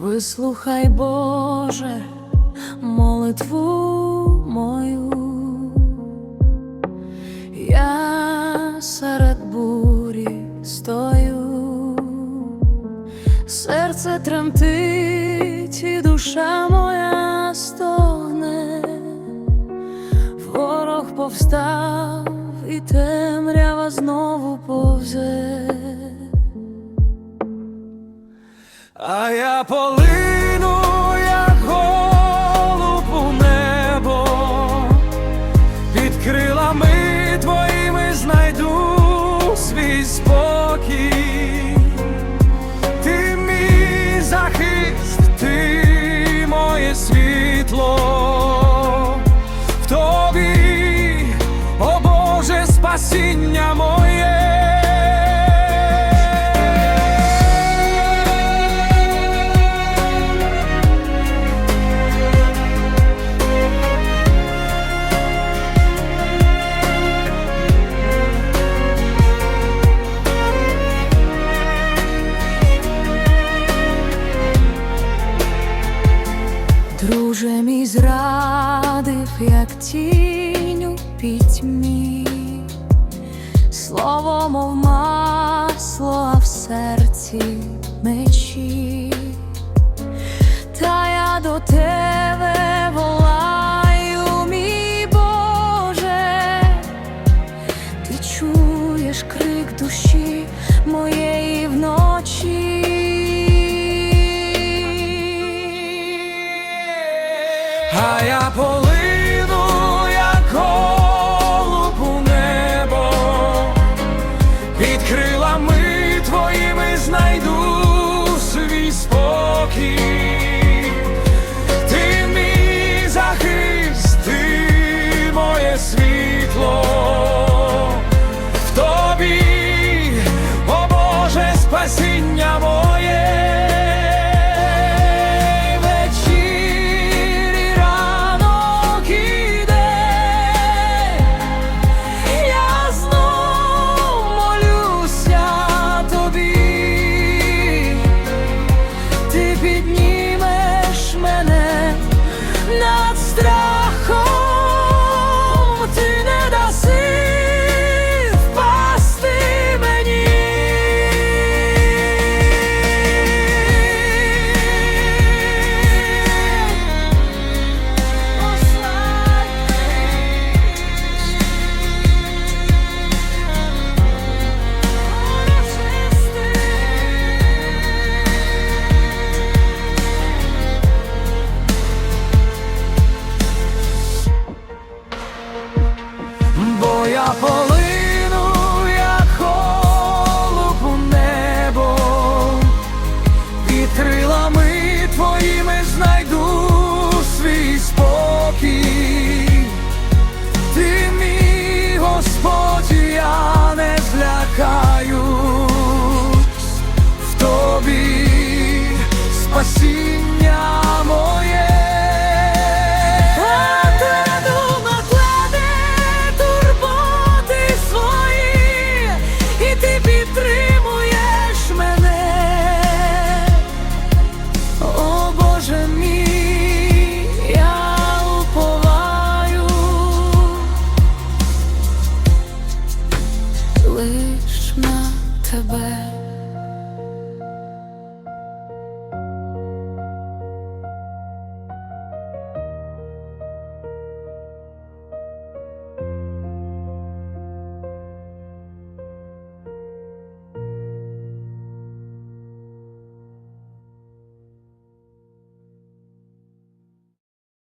Вислухай, Боже, молитву мою, я серед бурі стою, серце тремтить, і душа моя стогне, ворог повстав, і темрява знову повзе. А я полину, як голуб у небо, під крилами твоїми знайду свій спокій. Ти мій захист, ти моє світло, в тобі, о Боже, спасіння моє. Друже мій зрадив, як тінь у пітьмі, слово, мов масло, а в серці А я полину, trouble лиш на тебе.